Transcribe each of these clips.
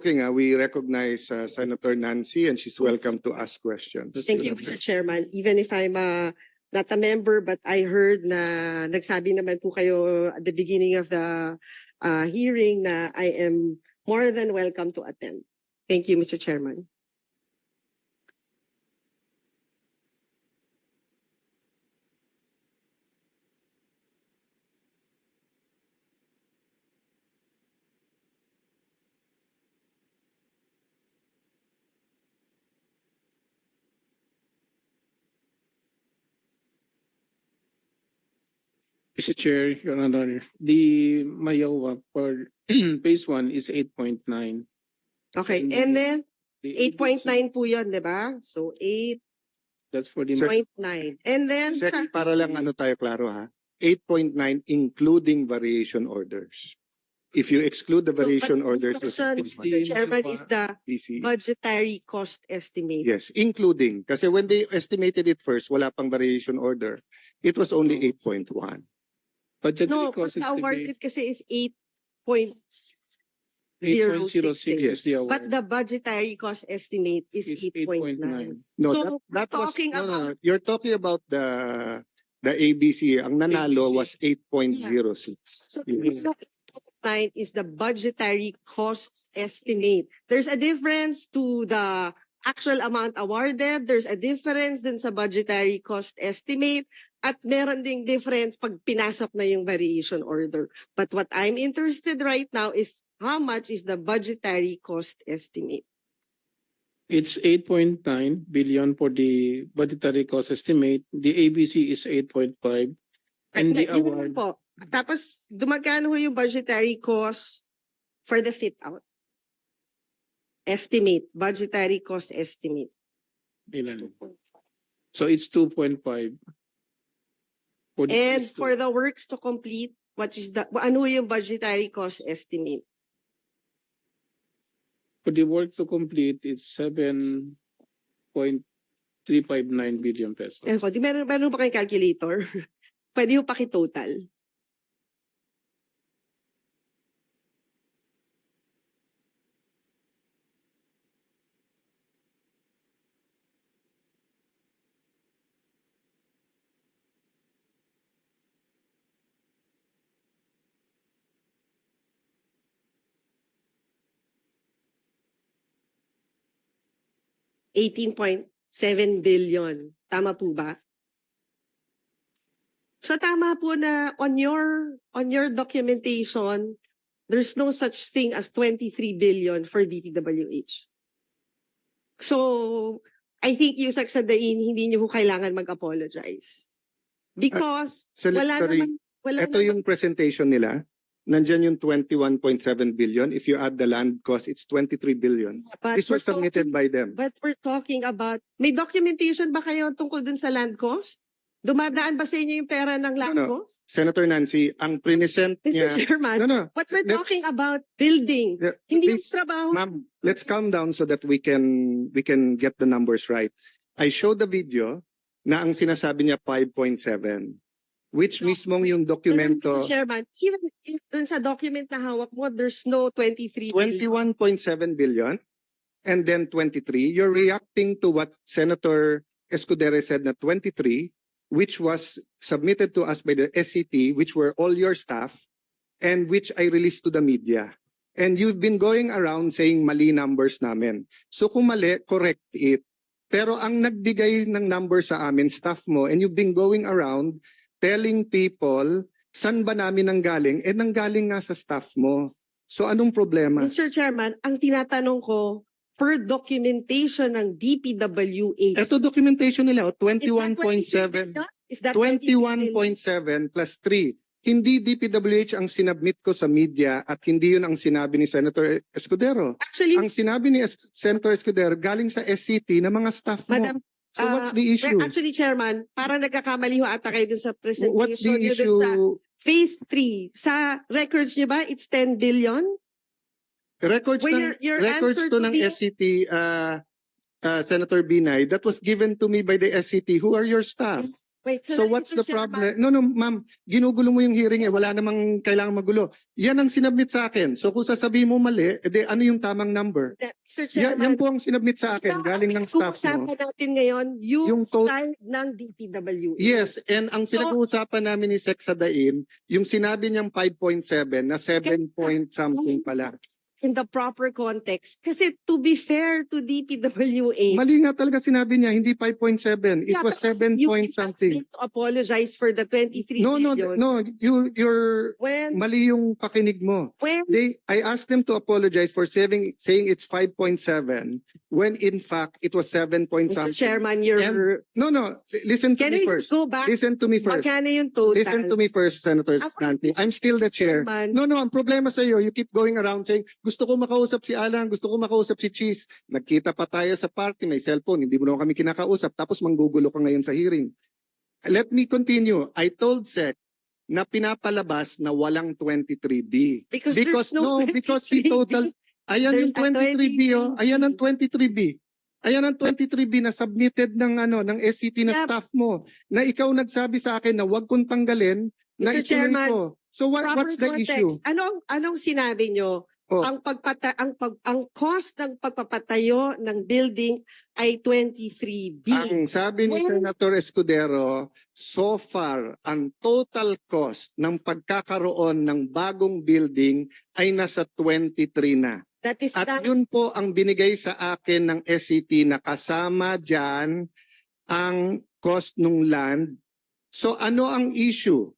Okay nga, we recognize uh, Senator Nancy and she's welcome to ask questions. Thank you, Mr. Chairman. Even if I'm uh, not a member, but I heard na nagsabi naman po kayo at the beginning of the uh, hearing na I am more than welcome to attend. Thank you, Mr. Chairman. Mr. Chair, Your Honor, the Mayowa for phase one is eight point nine. Okay, and then 8.9 po yun, di ba? So That's for the. 8.9. And then sa, Sec, para lang ano tayo klaro ha, 8.9 including variation orders. If you exclude the So, variation the orders, question, Mr. Chairman, is the PC. budgetary cost estimate. Yes, including. Kasi when they estimated it first, wala pang variation order. It was only 8.1. Budgetary No, cost but the awarded kasi is 8 point, Eight point zero six 066. is the award. but the budgetary cost estimate is Is 8.9. No, So, that, that was, talking no, no, about- you're talking about the the ABC. Ang nanalo ABC. was 8.06. So Yes. the 8.9 is the budgetary cost estimate. There's a difference to the actual amount awarded. There's a difference din sa budgetary cost estimate. At meron ding difference pag pinasok na yung variation order. But what I'm interested right now is how much is the budgetary cost estimate? It's eight point nine billion for the budgetary cost estimate. The ABC is eight point five. And the award, po. Tapos, dumagkano yung budgetary cost for the fit out? Estimate, budgetary cost estimate. ilan? So it's two point five. And for the works to complete, what is the, ano yung budgetary cost estimate? For the work to complete, it's seven point three five nine billion pesos. Eh, di meron, meron ba kayong calculator? Pwede yung pakitotal. Eighteen point seven billion. Tama po ba? So tama po na on your on your documentation, there's no such thing as 23 billion for DPWH. So I think yung Saksadain, hindi niyo kailangan mag-apologize. Because Sel- wala sorry, naman, wala ito naman, yung presentation nila. Nandyan yung 21.7 billion. If you add the land cost, it's 23 billion. but This was submitted talking- by them. But we're talking about, may documentation ba kayo tungkol dun sa land cost? Dumadaan ba sa inyo yung pera ng land no. cost? Senator Nancy, ang present Mr. niya... Chairman, No, no. what we're let's- talking about, building. Yeah, Hindi yung please, trabaho. Ma'am, let's calm down so that we can we can get the numbers right. I showed the video na ang sinasabi niya 5.7 which No, mismong yung Mr. dokumento Chairman, even if dun sa document na hawak mo, there's no 23 billion. 21.7 billion and then 23 you're reacting to what Senator Escudero said na 23 which was submitted to us by the SCT which were all your staff and which I released to the media. And you've been going around saying mali numbers namin. So kung mali, correct it. Pero ang nagbigay ng number sa amin, staff mo, and you've been going around telling people, saan ba namin nanggaling? Eh, nanggaling nga sa staff mo. So anong problema? Mr. Chairman, ang tinatanong ko, per documentation ng DPWH, Ito documentation nila, oh, is that 23 21.7. billion? Is that 23 billion? 21.7 plus 3. Hindi DPWH ang sinabmit ko sa media at hindi yun ang sinabi ni Senator Escudero. Actually, Ang sinabi ni Es- Senator Escudero galing sa SCT na mga staff mo. Madam, so what's uh, the issue? actually, Chairman, parang nagkakamali ho ata kayo dun sa presentation What's the dun issue? sa phase 3. Sa records niyo ba, it's 10 billion? Records, Well, ng, your- your records answer to to ng me- SCT, uh, uh, Senator Binay, that was given to me by the SCT. Who are your staff? Wait, So what's the problem? No, no, ma'am, ginugulo mo yung hearing eh. Wala namang kailangan magulo. Yan ang sinabmit sa akin. So kung sasabihin mo mali, edi ano yung tamang number? Mr. Ya, yan po ang sinabmit sa akin, galing ng staff mo. pinag-uusapan natin ngayon, yung, Yung to- side ng DPWH. Yes, and ang So- pinag-uusapan namin ni Sex Sadain, yung sinabi niyang 5.7 na 7 point something pala. In the proper context. Kasi to be fair to DPWH, Mali nga talaga sinabi niya, hindi 5.7. It Yeah, was but 7 you point something. to apologize for the 23 No, no, billion. no, you, you're, When, mali yung pakinig mo. when, They, I asked them to apologize for saying, saying it's 5.7 when in fact it was 7 point Mr. something. Chairman, you're, No, no, li- listen to can me first. go back? Listen to me first. Magkano yung total? Listen to me first, Senator Nancy. I'm still the chair. Chairman. No, no, ang problema sa iyo, you keep going around saying, gusto ko makausap si Alan, gusto ko makausap si Cheese. Nagkita pa tayo sa party, may cellphone, hindi mo naman kami kinakausap, tapos manggugulo ka ngayon sa hearing. Let me continue. I told Sec na pinapalabas na walang 23B. Because, Because, no, no, because he 23. total, ayan yung There's a 23B, oh. 23B. ayan ang 23B. Ayan ang 23B na submitted ng ano ng SCT na Yeah. staff mo na ikaw nagsabi sa akin na wag kong tanggalin na Mr. ituloy Chairman, ko. So what, what's the context. issue? Anong, anong sinabi nyo? Oh. Ang pagpata ang pag ang cost ng pagpapatayo ng building ay 23B. Ang sabi ni When- Senator Escudero, so far, ang total cost ng pagkakaroon ng bagong building ay nasa 23 na. That is At not yun po ang binigay sa akin ng SCT na kasama dyan ang cost ng land. So ano ang issue?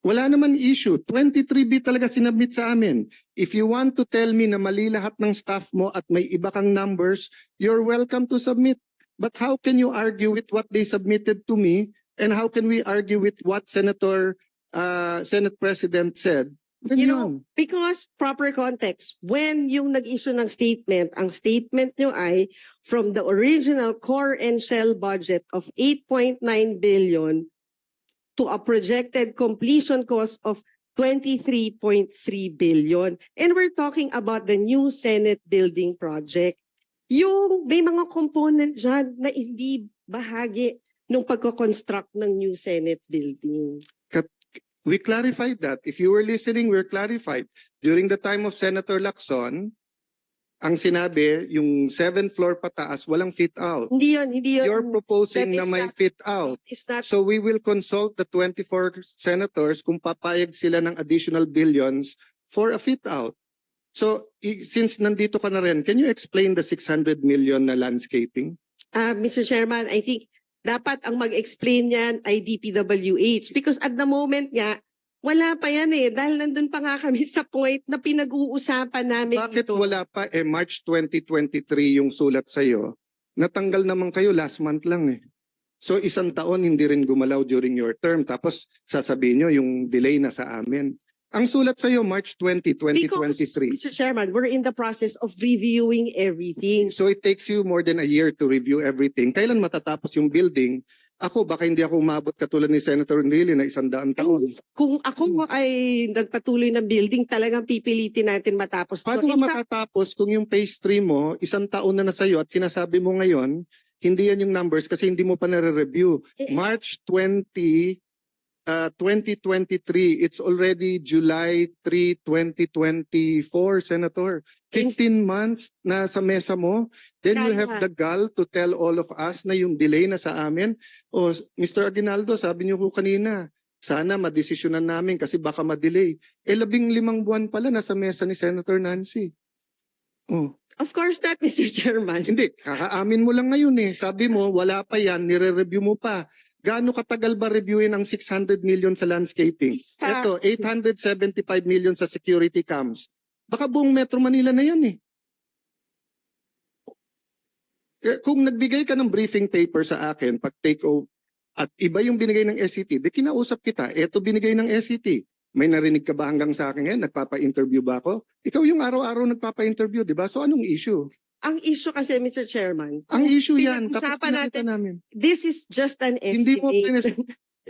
Wala naman issue. 23B talaga sinabmit sa amin. If you want to tell me na mali lahat ng staff mo at may iba kang numbers, you're welcome to submit. But how can you argue with what they submitted to me? And how can we argue with what Senator, uh, Senate President said? You know, Ganyan. because proper context, when yung nag-issue ng statement, ang statement nyo ay from the original core and shell budget of 8.9 billion to a projected completion cost of 23.3 billion. And we're talking about the new Senate building project. Yung may mga component dyan na hindi bahagi ng pagko-construct ng new Senate building. We clarified that. If you were listening, we're clarified. During the time of Senator Lacson, ang sinabi, yung seventh floor pataas, walang fit out. Hindi yun, hindi yun. You're proposing na may not- fit out. Not So we will consult the 24 senators kung papayag sila ng additional billions for a fit out. So since nandito ka na rin, can you explain the 600 million na landscaping? Uh, Mr. Chairman, I think dapat ang mag-explain yan ay DPWH because at the moment nga, wala pa yan eh. Dahil nandun pa nga kami sa point na pinag-uusapan namin Bakit ito. wala pa? Eh, March 2023 yung sulat sa'yo. Natanggal naman kayo last month lang eh. So isang taon hindi rin gumalaw during your term. Tapos sasabihin nyo yung delay na sa amin. Ang sulat sa'yo March 20, Because, 2023. Mr. Chairman, we're in the process of reviewing everything. So it takes you more than a year to review everything. Kailan matatapos yung building? Ako, baka hindi ako umabot katulad ni Senator Neely na isang daang taon. Kung ako ay nagpatuloy ng building, talagang pipilitin natin matapos. Paano ka matatapos kung yung phase 3 mo, isang taon na na sa'yo at sinasabi mo ngayon, hindi yan yung numbers kasi hindi mo pa nare-review. March 20, uh, 2023, it's already July 3, 2024, Senator. 15 months na sa mesa mo. Then you have the gall to tell all of us na yung delay na sa amin. O, Mr. Aguinaldo, sabi niyo ko kanina, sana madesisyonan namin kasi baka madelay. Eh, labing limang buwan pala nasa mesa ni Senator Nancy. Oh. Of course not, Mr. Chairman. Hindi, kakaamin mo lang ngayon eh. Sabi mo, wala pa yan, nire-review mo pa. Gaano katagal ba reviewin ang 600 million sa landscaping? Ito, 875 million sa security cams. Baka buong Metro Manila na yan eh. Eh, Kung nagbigay ka ng briefing paper sa akin, pag take over, at iba yung binigay ng SCT, di kinausap kita, eto binigay ng SCT. May narinig ka ba hanggang sa akin ngayon? Nagpapa-interview ba ako? Ikaw yung araw-araw nagpapa-interview, di ba? So anong issue? Ang issue kasi, Mr. Chairman, Ang issue yan. Tapos pinag-usapan pinakita namin. this is just an estimate. Hindi mo pinas-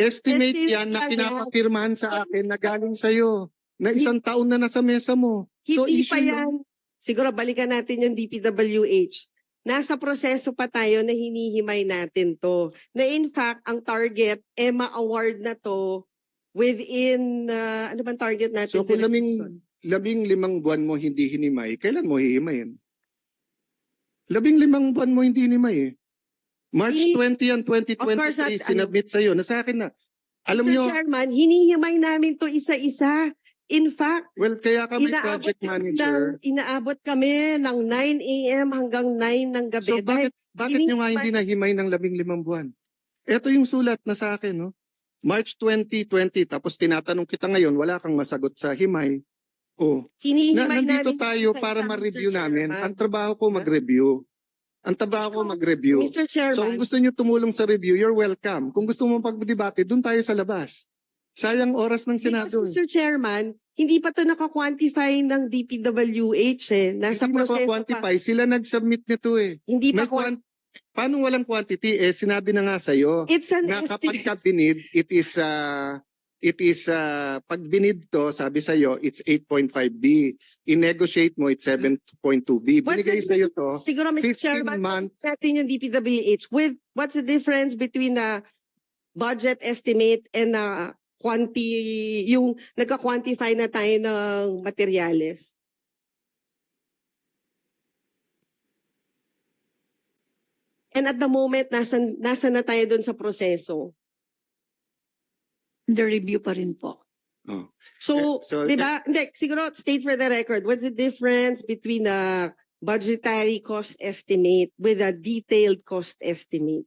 Estimate Estimate yan na lang yan. sa akin na galing sa'yo. Na isang taon na nasa mesa mo. So, Hindi issue pa yun. yan. Siguro balikan natin yung DPWH. nasa proseso pa tayo na hinihimay natin to. Na in fact, ang target, EMA award na to within, uh, ano bang target natin? So kung Dixon? labing limang buwan mo hindi hinimay, kailan mo hihimayin? Labing limang buwan mo hindi hinimay eh. March Hini- 20 and Of course, 2023, at ano- sinabit sa'yo. Nasa akin na. Alam Mr. nyo, Chairman, hinihimay namin to isa-isa. In fact, well, kaya kami inaabot project kami manager. ng, inaabot kami ng 9 a.m. hanggang 9 ng gabi. So Dahil bakit, bakit nyo nga hindi nahimay ng labing limang buwan? Ito yung sulat na sa akin, no? March 2020, tapos tinatanong kita ngayon, wala kang masagot sa himay. Oh, na, nandito namin tayo para ma-review namin. Ang trabaho ko mag-review. Ang trabaho ko mag-review. Mr. Chairman, So kung gusto niyo tumulong sa review, you're welcome. Kung gusto mo pagdebate, doon tayo sa labas. Sayang oras ng Senado. Because, Mr. Chairman, hindi pa to naka-quantify ng DPWH eh. Nasa Hindi proseso pa. quantify Sila nag-submit nito eh. Hindi May pa quant- Paano walang quantity? Eh, sinabi na nga sa'yo. It's an na kapag estimate. ka binid, it is, uh, it is, uh, pag binid to, sabi sa'yo, it's 8.5B. I-negotiate mo, it's 7.2B. What's Binigay the sa'yo to, Siguro, Mr. 15 Chairman, month- natin yung DPWH with what's the difference between the budget estimate and the quanti, yung nagka-quantify na tayo ng materyales? And at the moment, nasa, nasa na tayo doon sa proseso. The review pa rin po. So, Eh, so, di ba? Hindi, siguro state for the record, what's the difference between a budgetary cost estimate with a detailed cost estimate?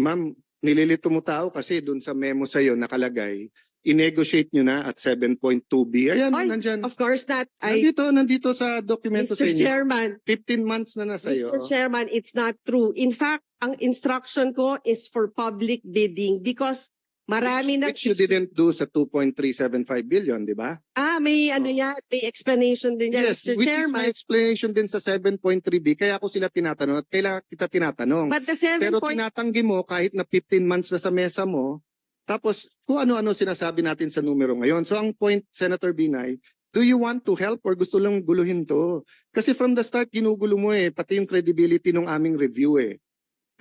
ma'am, nililito mo tao kasi doon sa memo sa'yo nakalagay, i-negotiate nyo na at 7.2B. Ayan, Ay, nandyan. Of course not. I, Nandito, nandito sa dokumento sa Mr. inyo. Chairman, 15 months na nasa iyo. Mr. Chairman, it's not true. In fact, ang instruction ko is for public bidding because marami na Which you didn't do sa 2.375 billion, di ba? Ah, may ano Oh. yan, may explanation din yan, Yes, Mr. which is my Chairman. explanation din sa 7.3B. Kaya ako sila tinatanong at kailangan kita tinatanong. But the seven Pero point, tinatanggi mo kahit na 15 months na sa mesa mo, tapos kung ano-ano sinasabi natin sa numero ngayon. So ang point, Senator Binay, do you want to help or gusto lang guluhin to? Kasi from the start, ginugulo mo eh, pati yung credibility ng aming review eh.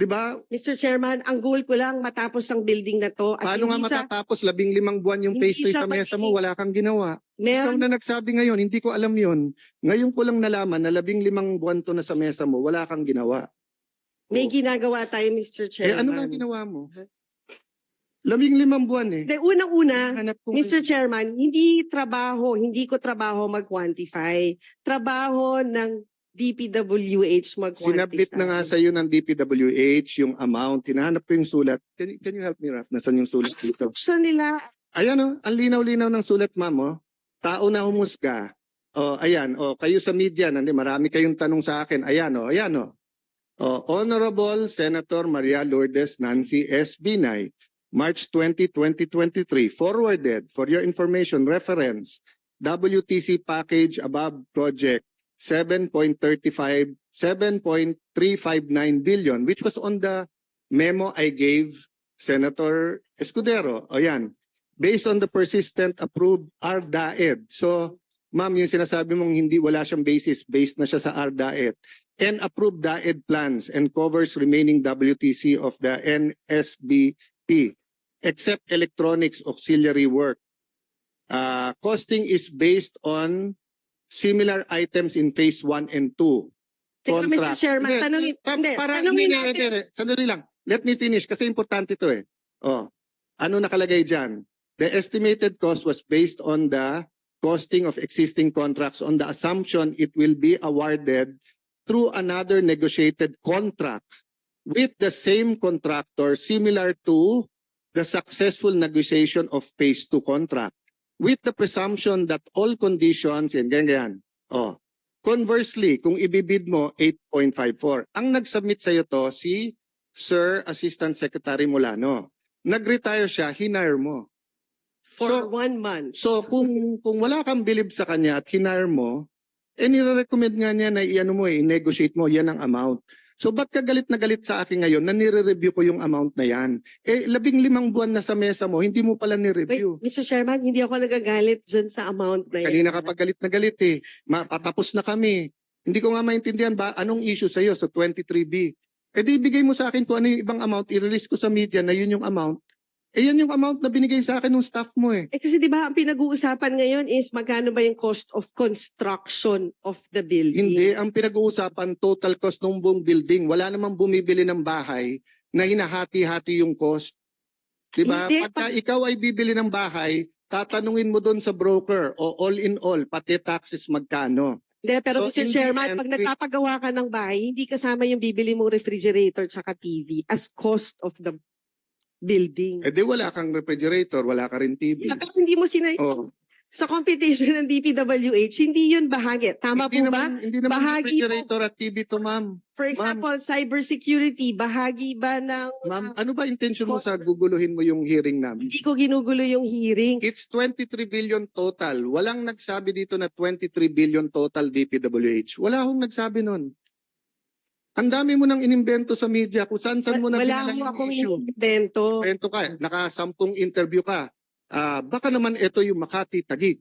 Di ba? Mr. Chairman, ang goal ko lang matapos ang building na to. At Paano nga hindi sa, matatapos labing limang buwan yung hindi phase 2 siya sa mesa mo, wala kang ginawa. Ikaw meron, na nagsabi ngayon, hindi ko alam yon. Ngayon ko lang nalaman na labing limang buwan to na sa mesa mo, wala kang ginawa. may Oh. ginagawa tayo, Mr. Eh Chairman. ano nga ginawa mo? Labing limang buwan eh. De, unang-una, Hanap ko Mr. Chairman, hindi trabaho, hindi ko trabaho mag-quantify. Trabaho ng DPWH mag-quantify. Sinabit na nga sa iyo ng DPWH yung amount. Hinahanap ko yung sulat. Can, you- can you help me, Raf? Nasaan yung sulat dito? Instruction nila, Ayan o, ang linaw-linaw ng sulat, ma'am. Oh. Tao na humusga. O, ayan. O, kayo sa media, nandi, marami kayong tanong sa akin. Ayan o, ayan o. O, Honorable Senator Maria Lourdes Nancy S. Binay, March 20, 2023, forwarded for your information reference, WTC package above project 7.35, 7.359 billion, which was on the memo I gave Senator Escudero. Ayan based on the persistent approved RDAED. So, ma'am, yung sinasabi mong hindi wala siyang basis, based na siya sa RDAED. And approved DAED plans and covers remaining WTC of the NSBP, except electronics auxiliary work. Uh, costing is based on similar items in phase 1 and 2. Siguro, Mr. Chairman, Hindi, tanungin, pa- hindi, para, tanungin hindi, natin. hindi, hindi. Sandali lang. Let me finish kasi importante to eh. Oh, ano nakalagay dyan? The estimated cost was based on the costing of existing contracts on the assumption it will be awarded through another negotiated contract with the same contractor similar to the successful negotiation of phase 2 contract with the presumption that all conditions and ganyan, ganyan. Oh. Conversely, kung ibibid mo 8.54, ang nag-submit sa iyo to si Sir Assistant Secretary Molano. Nag-retire siya, hinire mo. For So- one month. So kung kung wala kang believe sa kanya at hinire mo, eh nire-recommend nga niya na i-ano mo eh, i-negotiate mo, yan ang amount. So ba't ka galit na galit sa akin ngayon na nire-review ko yung amount na yan? Eh, labing limang buwan na sa mesa mo, hindi mo pala Wait, nire-review. Mr. Chairman, hindi ako nagagalit dyan sa amount na yan. Kanina ka pa galit na galit eh. Mapatapos na kami. Hindi ko nga maintindihan ba anong issue sa'yo sa 23B. Eh di ibigay mo sa akin kung ano yung ibang amount, i-release ko sa media na yun yung amount. Eh yan yung amount na binigay sa akin ng staff mo eh. Eh kasi di ba ang pinag-uusapan ngayon is magkano ba yung cost of construction of the building? Hindi, ang pinag-uusapan total cost ng buong building. Wala namang bumibili ng bahay na hinahati-hati yung cost. Di ba? Hindi, Pagka ikaw ay bibili ng bahay, tatanungin mo doon sa broker o all in all, pati taxes magkano. Hindi, pero So, Mr. in the Chairman, end, pag we- nagpapagawa ka ng bahay, hindi kasama yung bibili mong refrigerator tsaka TV as cost of the building. Eh di wala kang refrigerator, wala ka rin TV. Yeah, pero hindi mo sinay... Oh. Sa computation ng DPWH, hindi yun bahagi. Tama hindi po ba? naman, Hindi naman Bahagi po. refrigerator at TV to ma'am. For example, cybersecurity, bahagi ba ng... Ma'am, ano ba intention mo sa guguluhin mo yung hearing namin? Hindi ko ginugulo yung hearing. It's 23 billion total. Walang nagsabi dito na 23 billion total DPWH. Wala akong nagsabi nun. Ang dami mo nang inimbento sa media kung saan saan mo na Wala mo akong issue. invento. Kwento ka, nakasampung interview ka. Ah, baka naman ito yung Makati Tagig.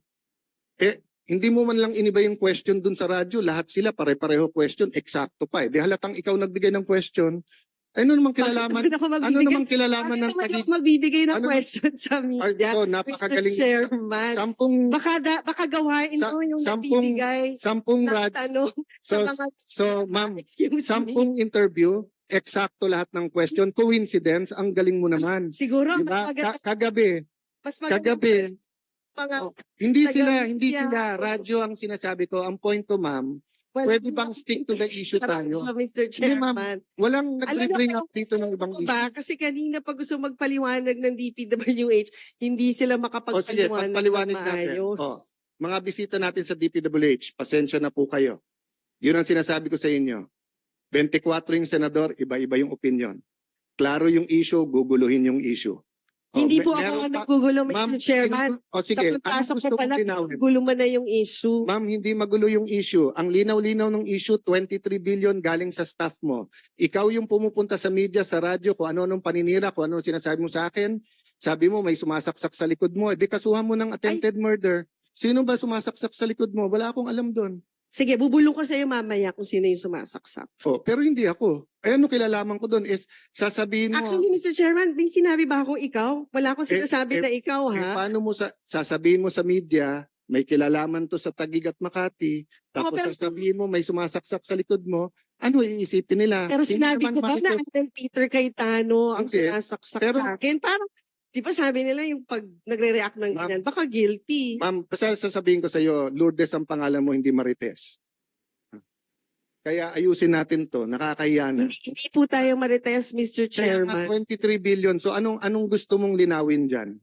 Eh, hindi mo man lang iniba yung question dun sa radyo. Lahat sila pare-pareho question. Eksakto pa eh. Di halatang ikaw nagbigay ng question. Ano namang kilalaman? Bakit Ano namang kilalaman bakit ng naman Tagig? ako magbibigay ng Ano- question sa media? so, Mr. napakagaling. Chairman. Sampung, Baka, da, baka gawain Sa- mo yung sampung nabibigay sampung ng radyo. tanong So, sa mga... so ma'am, Excuse me. sampung interview, eksakto lahat ng question. Coincidence, ang galing mo naman. Siguro, Diba? mas maganda, Ka- kagabi, mas maganda kagabi, mga, Oh, hindi sila, hindi sila, radyo ang sinasabi ko. Ang point ko, ma'am, well, pwede bang stick to the issue tayo? Sa Mr. Hindi, ma'am. Chairman. walang nag-bring up dito ng ibang issue. ba? Kasi kanina pag gusto magpaliwanag ng DPWH, hindi sila O sige, makapagpaliwanag ng pagpaliwanag natin. maayos. O, mga bisita natin sa DPWH, pasensya na po kayo. Yun ang sinasabi ko sa inyo. 24 yung senador, iba-iba yung opinion. Klaro yung issue, guguluhin yung issue. Hindi me- po ako ang Ma'am, Mr. Chairman. O Sa sige, pagpasok anong ko pala, gulo mo na yung issue. Ma'am, hindi magulo yung issue. Ang linaw-linaw ng issue, 23 billion galing sa staff mo. Ikaw yung pumupunta sa media, sa radyo, kung ano-anong paninira, kung ano sinasabi mo sa akin. Sabi mo, may sumasaksak sa likod mo. Eh, Di kasuhan mo ng attempted murder. Sino ba sumasaksak sa likod mo? Wala akong alam doon. Sige, bubulong ko sa iyo mamaya kung sino yung sumasaksak. Oh, pero hindi ako. Eh, ano kilalaman ko doon is sasabihin mo, Actually, Mr. Chairman, may sinabi ba akong ikaw? Wala akong Eh, sinasabi eh, na ikaw, eh, ha? paano mo sa, sasabihin mo sa media, may kilalaman to sa Tagig at Makati, tapos pero- sasabihin mo may sumasaksak sa likod mo, ano iisipin nila? Pero sinabi ko ba na Peter Cayetano ang Hindi. sinasaksak Pero- sa akin? Parang, di ba sabi nila yung pag nagre-react ng Ma'am- ganyan, baka guilty. Ma'am, basta sasabihin ko sa iyo, Lourdes ang pangalan mo, hindi Marites. Kaya ayusin natin to, nakakahiya na. Hindi, hindi po tayo marites, Mr. Kaya nga, Chairman. 23 billion. So anong anong gusto mong linawin diyan?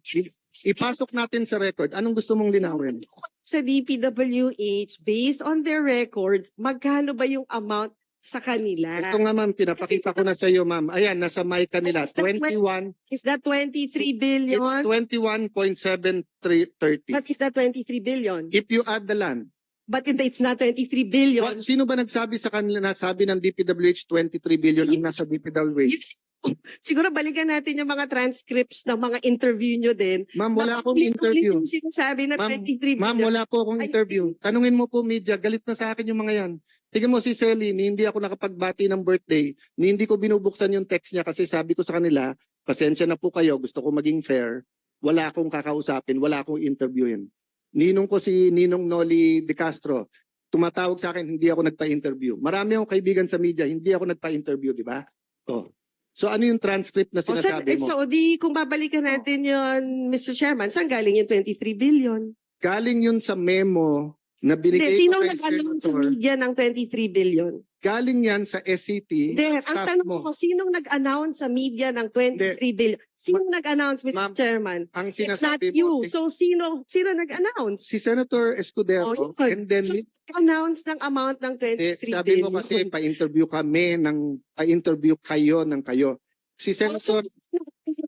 Ipasok natin sa record. Anong gusto mong linawin? Sa DPWH, based on their records, magkano ba yung amount sa kanila? Ito nga ma'am, pinapakita ko na sa iyo ma'am. Ayan, nasa mic kanila. 21, Is that 23 it's billion? 21.7330. But is that 23 billion? If you add the land, But it- it's not 23 billion. wa- sino ba nagsabi sa kanila na sabi ng DPWH 23 billion ang nasa DPWH? Siguro balikan natin yung mga transcripts ng mga interview nyo din. Ma'am, wala akong interview. yung sinasabi na Ma'am, 23 Ma'am, billion. wala po akong interview. Tanungin mo po media, galit na sa akin yung mga yan. Tingnan mo si ni hindi ako nakapagbati ng birthday, hindi ko binubuksan yung text niya kasi sabi ko sa kanila, pasensya na po kayo, gusto ko maging fair, wala akong kakausapin, wala akong interviewin. Ninong ko si Ninong Noli De Castro, tumatawag sa akin, hindi ako nagpa-interview. Marami akong kaibigan sa media, hindi ako nagpa-interview, di ba? Oh. So ano yung transcript na O, saan- sinasabi eh, mo? so, di, kung babalikan natin yon Mr. Chairman, saan galing yung 23 billion? Galing yun sa memo na Hindi, binigay sinong ko kay nag-announce sa Senator. media ng 23 billion? Galing yan sa SCT. Hindi, ang staff tanong mo. ko, sinong nag-announce sa media ng 23 billion? Sinong nag-announce, Mr. Ma'am, Chairman? Ang It's not sinasabi you. mo, So, sino, sino nag-announce? si Senator Escudero, Oh, yun. and then So, announce ng amount ng eh, 23 sabi billion. mo kasi pa-interview kami ng pa-interview kayo ng kayo. Si Senator,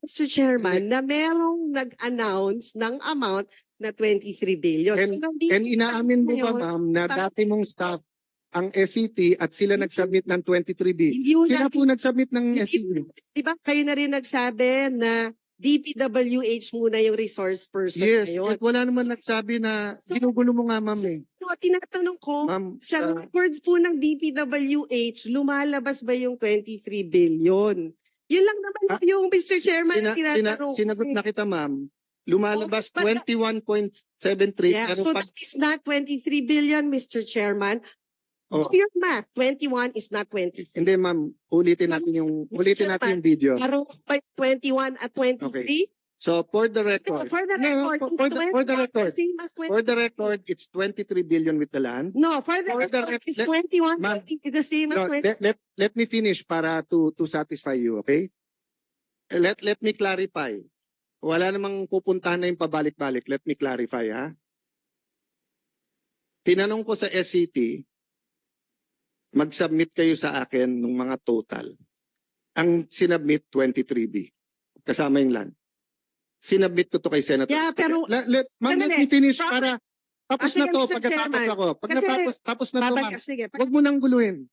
Mr. Chairman, na merong nag-announce ng amount na 23 billion. And- so, and inaamin mo ba ma'am na dati mong staff, ang SCT at sila nag-submit ng 23B. Hindi Sila natin- po nag-submit ng SCT. Di ba kayo na rin nagsabi na DPWH muna yung resource person Yes, ngayon. at wala naman nagsabi na So- ginugulo mo nga, ma'am eh. So, tinatanong ko, Ma'am, sa sa- records po ng DPWH, lumalabas ba yung 23 billion? Yun lang naman Ah, yung Mr. Chairman sina, na sina, tinatanong. ko sinagot eh. na kita, ma'am. Lumalabas Okay, but- 21.73 Yeah, pero so pag that is not 23 billion, Mr. Chairman. Oh. Do your math. 21 is not 23. hindi ma'am, ulitin natin yung ulitin natin yung video. Parang by 21 at 23? So for the record, for the No, no, record, for- for the- for the 21 record. same as 20. for the record, it's 23 billion with the land. No, for the for the record, rec- it's let- 21 Ma'am, it's the same as No, 20. let, let let me finish para to to satisfy you, okay? Let let me clarify. Wala namang pupuntahan na yung pabalik-balik. Let me clarify, ha? Tinanong ko sa SCT, mag-submit kayo sa akin ng mga total. Ang sinubmit 23B. Kasama yung land. Sinubmit ko to kay Senator. Yeah, pero- let, let, ma'am, let me finish para tapos Ah, na to pagkatapos ako. Pag Kasi- natapos tapos na to, ma'am. Pag Huwag mo nang guluhin.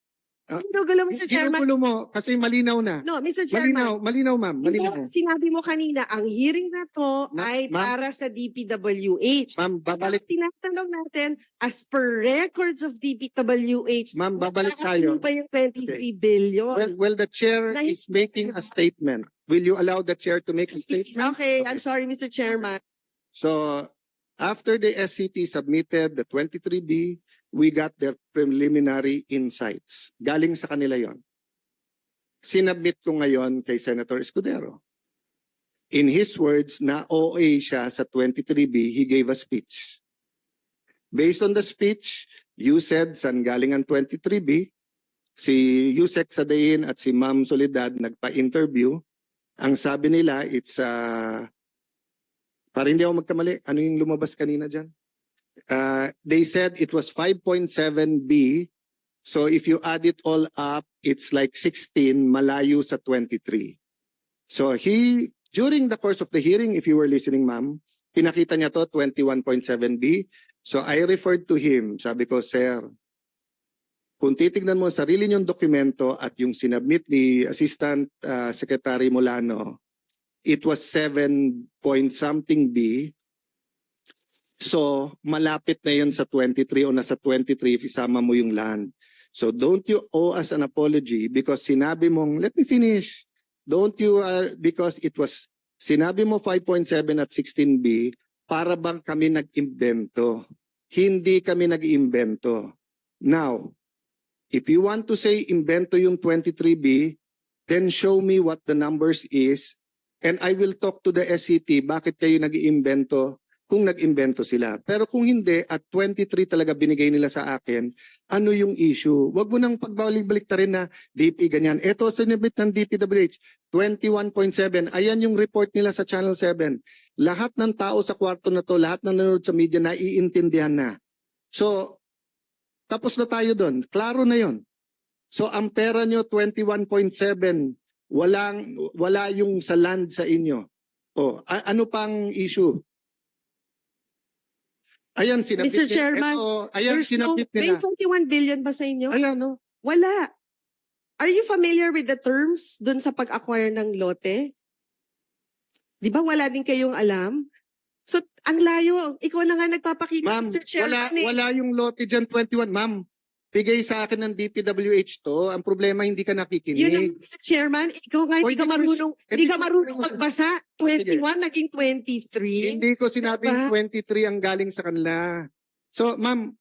Ginugulo mo, Mr. Chairman. Ginugulo mo kasi malinaw na. No, Mr. Chairman. Malinaw, malinaw ma'am, Hindi, malinaw. sinabi mo kanina, ang hearing na to Ma- ay ma'am. para sa DPWH. Ma'am, babalik, Tapos tinatanong natin, as per records of DPWH, ma'am, babalik tayo. ba yung 23 billion? Well, well, the chair Nice. is making a statement. Will you allow the chair to make a statement? okay, I'm sorry, Mr. Chairman. So, after the SCT submitted the 23B, we got their preliminary insights. Galing sa kanila yon. Sinabit ko ngayon kay Senator Escudero. In his words, na OA siya sa 23B, he gave a speech. Based on the speech, you said saan galing ang 23B, si Yusek Sadain at si Ma'am Soledad nagpa-interview. Ang sabi nila, it's uh, para hindi ako magkamali, ano yung lumabas kanina dyan? Uh, they said it was 5.7B. So if you add it all up, it's like 16 malayo sa 23. So he, during the course of the hearing, if you were listening ma'am, pinakita niya to 21.7B. So I referred to him. Sabi ko, sir, kung titignan mo sarili niyong dokumento at yung sinabmit ni Assistant uh, Secretary Molano, it was 7 point something B. So, malapit na yun sa 23 o nasa 23 if isama mo yung land. So, don't you owe us an apology because sinabi mong, let me finish. Don't you, uh, because it was, sinabi mo 5.7 at 16B, para bang kami nag-imbento. Hindi kami nag-imbento. Now, if you want to say imbento yung 23B, then show me what the numbers is and I will talk to the SCT bakit kayo nag-iimbento kung nag-imbento sila. Pero kung hindi, at 23 talaga binigay nila sa akin, ano yung issue? Huwag mo nang pagbalik-balik ta rin na DP ganyan. Ito, sinibit ng DPWH, 21.7. Ayan yung report nila sa Channel 7. Lahat ng tao sa kwarto na to, lahat ng nanonood sa media, naiintindihan na. So, tapos na tayo doon. Klaro na yon. So, ang pera nyo, 21.7 walang wala yung sa land sa inyo. O a- ano pang issue? Ayan sinabit Mr. Chairman, Ito, ayan There's no, sinabit may nila. 21 billion ba sa inyo? Ayan no. Wala. Are you familiar with the terms dun sa pag-acquire ng lote? Di ba wala din kayong alam? So, ang layo. Ikaw na nga nagpapakita, Ma'am, Mr. wala Chairman. eh. wala yung lote diyan 21. Ma'am, bigay sa akin ng DPWH to. Ang problema hindi ka Yun ang, nakikinig. Mr. Chairman, ikaw nga O, hindi ka ko- marunong, hindi hindi ka ko- marunong magbasa. 21 naging 23. Hindi ko Diba? 23 ang galing sa kanila. So, ma'am,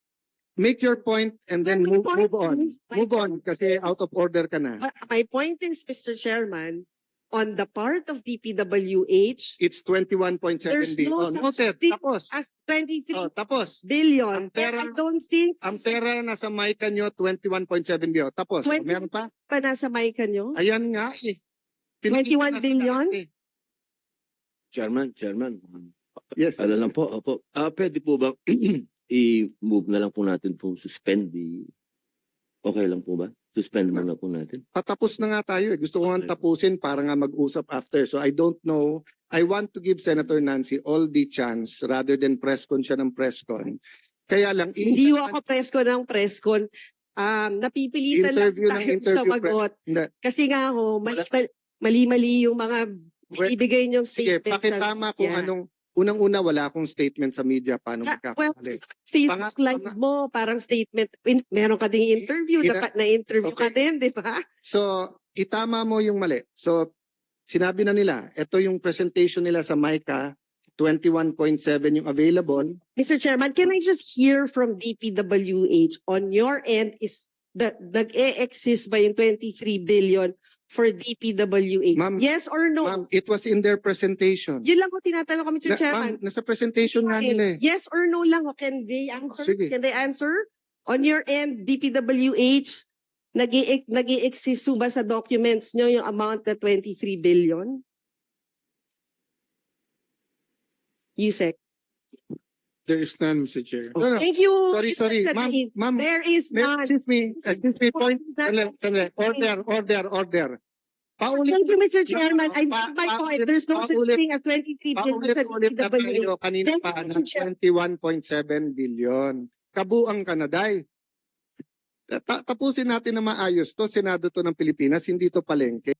make your point and then My move, point move on. is- Move on kasi out of order ka na. My point is, Mr. Chairman, on the part of DPWH, It's 21.7 There's B. no Oh, such noted. thing Tapos. as 23 Oh, tapos. billion. ang pera- And I don't think Ang pera na sa mic nyo, 21.7 B. Oh, tapos. Oh, 20 meron pa? pa nasa mic nyo? Ayan nga eh. 21 na sa billion? lahat eh. Chairman, Chairman. Yes. Ano lang po, opo. Ah, pwede po ba i-move na lang po natin po suspend the Okay lang po ba? Suspend muna po natin. Patapos na nga tayo eh. Gusto ko nga tapusin para nga mag-usap after. So I don't know. I want to give Senator Nancy all the chance rather than press con siya ng press con. Kaya lang, Hindi ho ako presko ng preskon. um, napipilitan lang tayo interview sumagot. Hindi. Kasi nga ho, mali- mali-mali yung mga Well, ibigay niyong Sige, statements. sa pakitama kung media. anong unang-una wala akong statement sa media paano Ah, well, magkakamali. Facebook live mo, parang statement, in, meron ka ding interview, Ina- na, na-interview ka Okay. din, di ba? So, itama mo yung mali. So, sinabi na nila, ito yung presentation nila sa MICA, 21.7 yung available. Mr. Chairman, can I just hear from DPWH on your end is that nag-e-exist ba yung 23 billion for DPWH? Ma'am- yes or no? Ma'am, it was in their presentation. Yun lang ko tinatanong ko, Mr. Na- Chairman. ma'am, nasa presentation nga nila eh. Yes or no lang, o can they answer? Sige. Can they answer? On your end, DPWH, nag i exist ba sa documents nyo yung amount na 23 billion? Yusek. There is none, Mr. Chair. No, no. Thank you. Sorry, sorry. Ma'am, ma'am, There is may- none. excuse me, excuse me, point. Is that- Sandali, sandali. Order, order, order. Paulit, Thank you, Mr. Chairman. I pa- made my pa- point. There's no such paulit- thing as 23 billion sa paulit-ulit na tayo kanina Thank pa you, ng Mr. Chair. 21.7 billion. Kabuang Kanaday. Ta- tapusin natin na maayos to. Senado to ng Pilipinas, hindi to palengke.